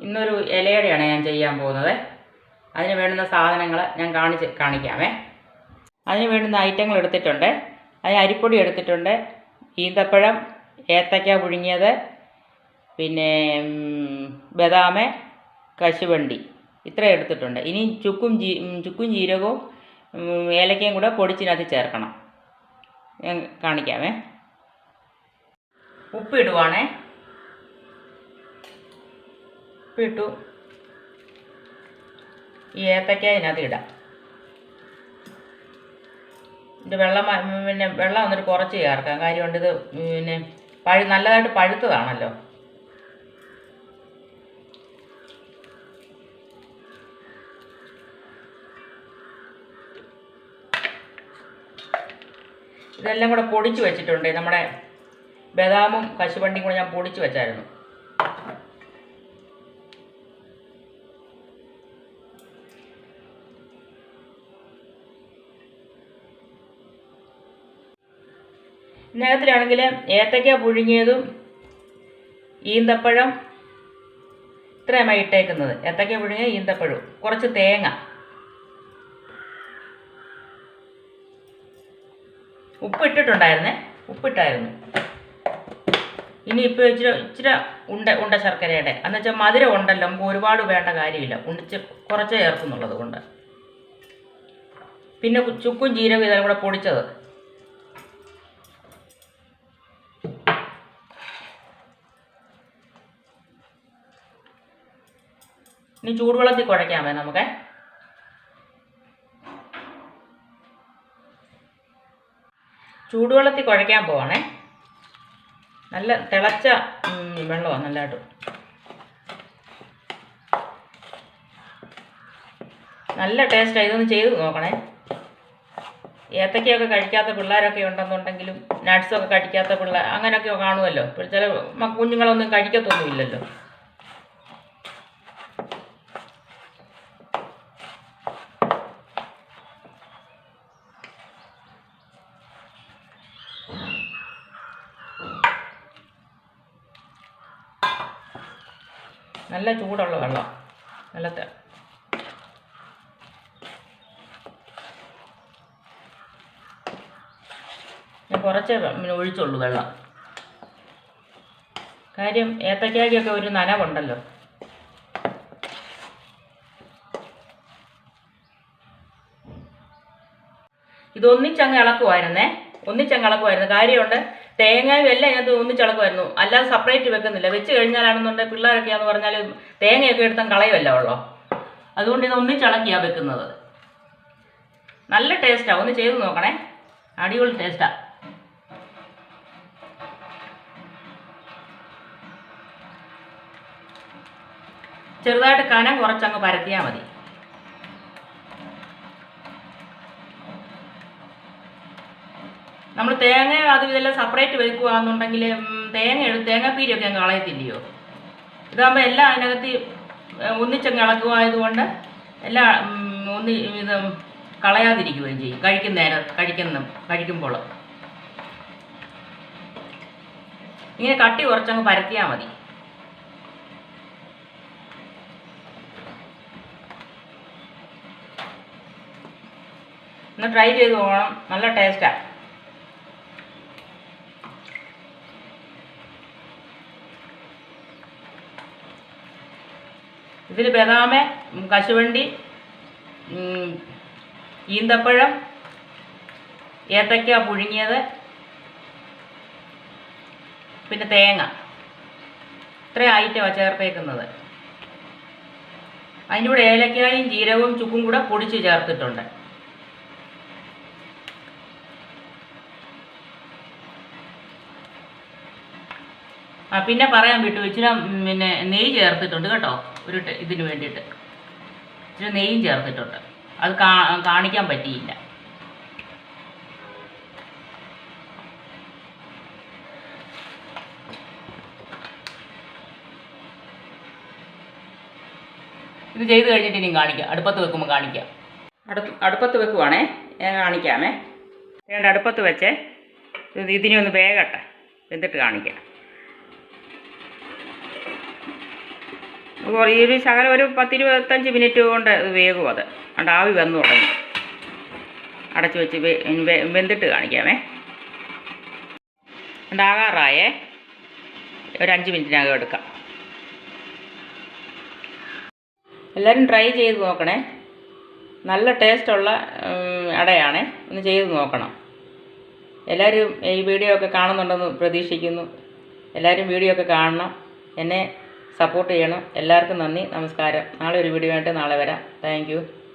ഇന്നൊരു ഇലയുടെയാണ് ഞാൻ ചെയ്യാൻ പോകുന്നത്. അതിന് വേണ്ടുന്ന സാധനങ്ങൾ ഞാൻ കാണിച്ച് കാണിക്കാമേ. അതിന് വേണ്ടുന്ന ഐറ്റങ്ങൾ എടുത്തിട്ടുണ്ട്. അതിന് അരിപ്പൊടി എടുത്തിട്ടുണ്ട്. ഈന്തപ്പഴം ഏത്തക്ക പുഴുങ്ങിയത് പിന്നെ ബദാമ കശുവണ്ടി. ഇത്രയും എടുത്തിട്ടുണ്ട്. ഇനി ചുക്കും ജീ ചുക്കും ജീരകവും ഏലക്കയും കൂടെ പൊടിച്ചിനകത്ത് ചേർക്കണം. ഞാൻ കാണിക്കാമേ. ഉപ്പ് ഇടുവാണേ ഉപ്പിട്ടു. ഈ ഏത്തക്ക അതിനകത്ത് ഇടാം. ഇത് വെള്ളം പിന്നെ വെള്ളം വന്നിട്ട് കുറച്ച് ചേർക്കാം. കാര്യമുണ്ട് ഇത് പിന്നെ പഴു നല്ലതായിട്ട് പഴുത്തതാണല്ലോ. ഇതെല്ലാം കൂടെ പൊടിച്ച് വെച്ചിട്ടുണ്ട്. നമ്മുടെ ബദാമും കശുവണ്ടിയും കൂടെ ഞാൻ പൊടിച്ച് വെച്ചായിരുന്നു. ഇതിനകത്തിലാണെങ്കിൽ ഏത്തയ്ക്ക പുഴുങ്ങിയതും ഈന്തപ്പഴം ഇത്രയുമായി ഇട്ടേക്കുന്നത്. ഏത്തയ്ക്ക പുഴുങ്ങിയ ഈന്തപ്പഴവും. കുറച്ച് തേങ്ങ. ഉപ്പ് ഇട്ടിട്ടുണ്ടായിരുന്നേ ഉപ്പിട്ടായിരുന്നു. ഇനി ഇപ്പോൾ ഇച്ചിരി ഇച്ചിരി ഉണ്ട ഉണ്ട ശർക്കരയുടെ. എന്ന് വെച്ചാൽ മധുരം ഉണ്ടല്ലോ. നമുക്ക് ഒരുപാട് വേണ്ട കാര്യമില്ല. ഉണ്ടിച്ച് കുറച്ച് ചേർക്കുന്നുള്ളത് കൊണ്ട് പിന്നെ ചുക്കും ജീരകം ഇതെല്ലാം കൂടെ പൊടിച്ചത്. ഇനി ചൂടുവെള്ളത്തിൽ കുഴയ്ക്കാമേ നമുക്ക്. ചൂടുവെള്ളത്തിൽ കുഴയ്ക്കാൻ പോവാണേ. നല്ല തിളച്ച വെള്ളമാണ് നല്ലതായിട്ട് നല്ല ടേസ്റ്റാണ് ഇതൊന്ന് ചെയ്ത് നോക്കണേ. ഏത്തക്കയൊക്കെ കഴിക്കാത്ത പിള്ളേരൊക്കെ ഉണ്ടെന്നുണ്ടെങ്കിലും നട്ട്സൊക്കെ കഴിക്കാത്ത പിള്ളേർ അങ്ങനെയൊക്കെ കാണുമല്ലോ. ചില കുഞ്ഞുങ്ങളൊന്നും കഴിക്കത്തൊന്നുമില്ലല്ലോ. നല്ല ചൂടുള്ള വെള്ളം. നല്ല ഞാൻ കുറച്ചേ ഒഴിച്ചുള്ളൂ വെള്ളം. കാര്യം ഏത്തക്കായ്ക്കൊക്കെ ഒരു നനവുണ്ടല്ലോ. ഇതൊന്നിച്ചങ്ങ് ഇളക്കുമായിരുന്നേ ഒന്നിച്ചങ്ങ് ഇളക്കുമായിരുന്നു കാര്യമുണ്ട്? തേങ്ങയും എല്ലാം ഇതിനകത്ത് ഒന്നിച്ചിളക്കുമായിരുന്നു അല്ലാതെ സെപ്പറേറ്റ് വെക്കുന്നില്ല. വെച്ച് കഴിഞ്ഞാലാണെന്നുണ്ടെങ്കിൽ പിള്ളേരൊക്കെയാന്ന് പറഞ്ഞാൽ തേങ്ങയൊക്കെ എടുത്താൽ കളയുമല്ല ഉള്ളോ? അതുകൊണ്ട് ഇത് ഒന്നിച്ചിളക്കിയാണ് വെക്കുന്നത്. നല്ല ടേസ്റ്റാണ് ഒന്ന് ചെയ്ത് നോക്കണേ. അടിപൊളി ടേസ്റ്റാണ് ചെറുതായിട്ട് കനം കുറച്ചങ്ങ് പരത്തിയാൽ മതി. നമ്മൾ തേങ്ങ അത് ഇതെല്ലാം സെപ്പറേറ്റ് വെക്കുകയാണെന്നുണ്ടെങ്കിൽ തേങ്ങ എടുത്ത് തേങ്ങാപ്പീരിയൊക്കെ അങ്ങ് കളയത്തില്ലയോ? ഇതാകുമ്പോൾ എല്ലാം അതിനകത്ത് ഒന്നിച്ചങ്ങ് ഇളക്കുമായതുകൊണ്ട് എല്ലാം ഒന്ന് ഇത് കളയാതിരിക്കുകയും ചെയ്യും. കഴിക്കുന്ന നേരം കഴിക്കുന്ന കഴിക്കുമ്പോൾ. ഇങ്ങനെ കട്ടി കുറച്ചങ്ങ് പരത്തിയാൽ മതി. ഒന്ന് ട്രൈ ചെയ്ത് പോകണം നല്ല ടേസ്റ്റാണ് ഇതിൽ ബദാമ കശുവണ്ടി ഈന്തപ്പഴം ഏത്തക്ക പുഴുങ്ങിയത് പിന്നെ തേങ്ങ. ഇത്രയും ഐറ്റമാണ് ചേർത്തേക്കുന്നത്. അതിന്റെ കൂടെ ഏലക്കായും ജീരകവും ചുക്കും കൂടെ പൊടിച്ച് ചേർത്തിട്ടുണ്ട്. ആ പിന്നെ പറയാൻ വിട്ടു. ഇച്ചിരി പിന്നെ നെയ്യ് ചേർത്തിട്ടുണ്ട് കേട്ടോ. ഒരു ഇതിന് വേണ്ടിയിട്ട്. ഇച്ചിരി നെയ്യും ചേർത്തിട്ടുണ്ട്. അത് കാണിക്കാൻ പറ്റിയില്ല. ഇത് ചെയ്ത് കഴിഞ്ഞിട്ട് ഇനി കാണിക്കാം. അടുപ്പത്ത് വെക്കുമ്പോൾ കാണിക്കാം. അടുപ്പ് അടുപ്പത്ത് വെക്കുവാണേ. ഞാൻ കാണിക്കാമേ. രണ്ട് അടുപ്പത്ത് വെച്ചേ. ഇത് ഇതിനെ ഒന്ന് വേഗട്ടെ. എന്നിട്ട് കാണിക്കാം. ഈ ഒരു ശകലം ഒരു പത്തിരുപത്തഞ്ച് മിനിറ്റ് കൊണ്ട് വേകും അത് അതുകൊണ്ട് ആവി വന്നു തുടങ്ങി. അടച്ചു വെച്ച് വെന്തിട്ട് കാണിക്കാമേ. ഉണ്ടാകാറായേ. ഒരു അഞ്ച് മിനിറ്റിനകം എടുക്കാം. എല്ലാവരും ട്രൈ ചെയ്ത് നോക്കണേ. നല്ല ടേസ്റ്റുള്ള അടയാണേ. ഒന്ന് ചെയ്ത് നോക്കണം. എല്ലാവരും ഈ വീഡിയോ ഒക്കെ കാണുന്നുണ്ടെന്ന് പ്രതീക്ഷിക്കുന്നു. എല്ലാവരും വീഡിയോ ഒക്കെ കാണണം. എന്നെ സപ്പോർട്ട് ചെയ്യണം. എല്ലാവർക്കും നന്ദി. നമസ്കാരം. നാളെ ഒരു വീഡിയോ ആയിട്ട് നാളെ വരാം. താങ്ക്